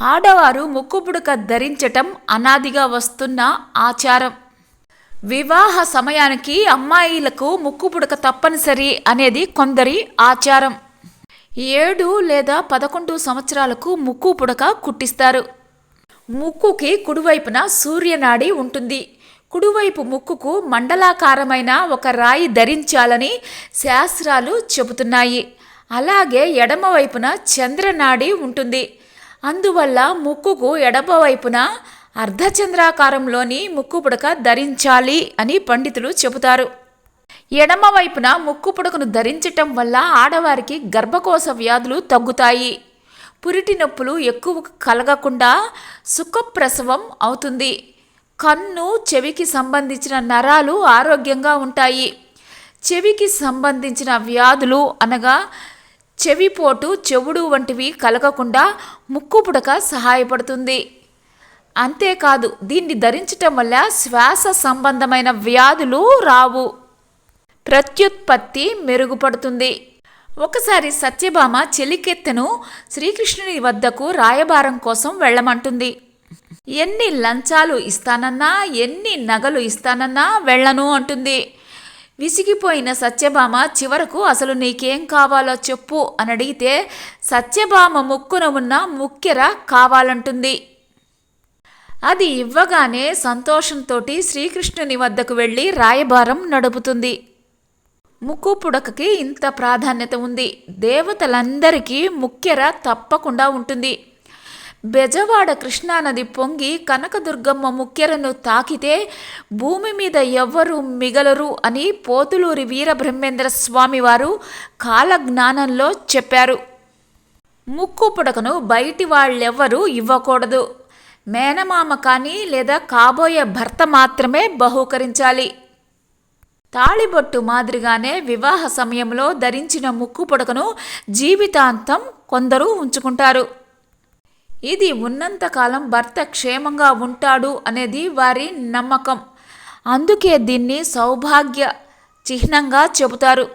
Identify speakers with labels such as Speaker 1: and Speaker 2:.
Speaker 1: ఆడవారు ముక్కు పుడక ధరించటం అనాదిగా వస్తున్న ఆచారం. వివాహ సమయానికి అమ్మాయిలకు ముక్కు పుడక తప్పనిసరి అనేది కొందరి ఆచారం. ఏడు లేదా పదకొండు సంవత్సరాలకు ముక్కు పుడక కుట్టిస్తారు. ముక్కుకి కుడివైపున సూర్యనాడి ఉంటుంది. కుడివైపు ముక్కుకు మండలాకారమైన ఒక రాయి ధరించాలని శాస్త్రాలు చెబుతున్నాయి. అలాగే ఎడమవైపున చంద్రనాడి ఉంటుంది. అందువల్ల ముక్కుకు ఎడమవైపున అర్ధచంద్రాకారంలోని ముక్కు పుడక ధరించాలి అని పండితులు చెబుతారు. ఎడమ వైపున ముక్కు పుడకను ధరించటం వల్ల ఆడవారికి గర్భకోశ వ్యాధులు తగ్గుతాయి. పురిటి నొప్పులు ఎక్కువ కలగకుండా సుఖప్రసవం అవుతుంది. కన్ను చెవికి సంబంధించిన నరాలు ఆరోగ్యంగా ఉంటాయి. చెవికి సంబంధించిన వ్యాధులు అనగా చెవిపోటు చెవుడు వంటివి కలగకుండా ముక్కు పుడక సహాయపడుతుంది. అంతేకాదు దీన్ని ధరించటం వల్ల శ్వాస సంబంధమైన వ్యాధులు రావు. ప్రత్యుత్పత్తి మెరుగుపడుతుంది. ఒకసారి సత్యభామ చెలికెత్తెను శ్రీకృష్ణుని వద్దకు రాయబారం కోసం వెళ్ళమంటుంది. ఎన్ని లంచాలు ఇస్తానన్నా ఎన్ని నగలు ఇస్తానన్నా వెళ్ళను అంటుంది. విసిగిపోయిన సత్యభామ చివరకు అసలు నీకేం కావాలో చెప్పు అని అడిగితే సత్యభామ ముక్కున ఉన్న ముక్కెర కావాలంటుంది. అది ఇవ్వగానే సంతోషంతో శ్రీకృష్ణుని వద్దకు వెళ్ళి రాయబారం నడుపుతుంది. ముక్కు పుడకకి ఇంత ప్రాధాన్యత ఉంది. దేవతలందరికీ ముక్కెర తప్పకుండా ఉంటుంది. బెజవాడ కృష్ణానది పొంగి కనకదుర్గమ్మ ముఖ్యరను తాకితే భూమి మీద ఎవ్వరూ మిగలరు అని పోతులూరి వీరబ్రహ్మేంద్ర స్వామివారు కాలజ్ఞానంలో చెప్పారు. ముక్కు పుడకను బయటి వాళ్ళెవ్వరూ ఇవ్వకూడదు. మేనమామ కానీ లేదా కాబోయే భర్త మాత్రమే బహూకరించాలి. తాళిబొట్టు మాదిరిగానే వివాహ సమయంలో ధరించిన ముక్కు పుడకను జీవితాంతం కొందరు ఉంచుకుంటారు. ఇది ఉన్నంతకాలం భర్త క్షేమంగా ఉంటాడు అనేది వారి నమ్మకం. అందుకే దీన్ని సౌభాగ్య చిహ్నంగా చెబుతారు.